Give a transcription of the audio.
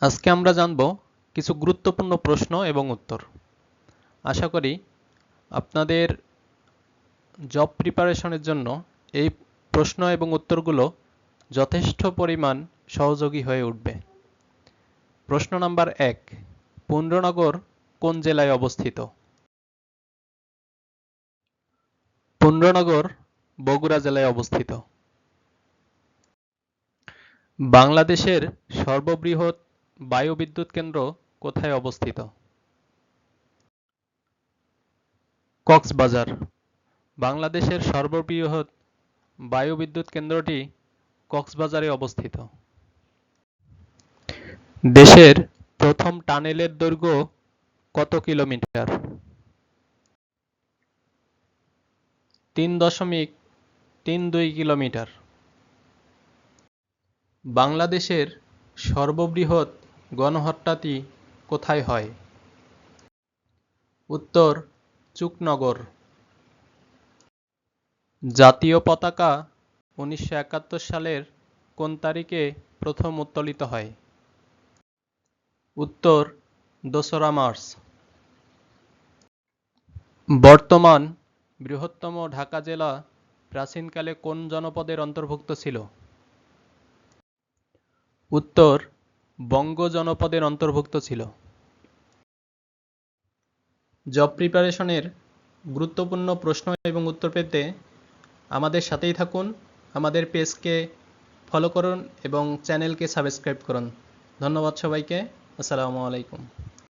আজকে আমরা জানব কিছু গুরুত্বপূর্ণ প্রশ্ন এবং উত্তর। আশা করি আপনাদের জব প্রিপারেশনের জন্য এই প্রশ্ন এবং উত্তরগুলো যথেষ্ট পরিমাণ সহযোগী হয়ে উঠবে। প্রশ্ন নাম্বার এক পুণ্ড্রনগর কোন জেলায় অবস্থিত? পুণ্ড্রনগর বগুড়া জেলায় অবস্থিত। বাংলাদেশের সর্ববৃহৎ বায়ুবিদ্যুৎ কেন্দ্র কোথায় অবস্থিত? কক্সবাজার। বাংলাদেশের সর্ববৃহৎ বায়ুবিদ্যুৎ কেন্দ্রটি কক্সবাজারে অবস্থিত। দেশের প্রথম টানেলের দৈর্ঘ্য কত কিলোমিটার? তিন দশমিক তিন দুই কিলোমিটার। বাংলাদেশের সর্ববৃহৎ গণহত্যাটি কোথায় হয়? উত্তর, চুকনগর। জাতীয় পতাকা উনিশশো একাত্তর সালের কোন তারিখে প্রথম উত্তোলিত হয়? উত্তর, দোসরা মার্চ। বর্তমান বৃহত্তম ঢাকা জেলা প্রাচীনকালে কোন জনপদের অন্তর্ভুক্ত ছিল? উত্তর বঙ্গ জনপদের অন্তর্ভুক্ত ছিল। জব প্রিপারেশনের গুরুত্বপূর্ণ প্রশ্ন এবং উত্তর পেতে আমাদের সাথেই থাকুন, আমাদের পেজকে ফলো করুন এবং চ্যানেলকে সাবস্ক্রাইব করুন। ধন্যবাদ সবাইকে, আসসালামু আলাইকুম।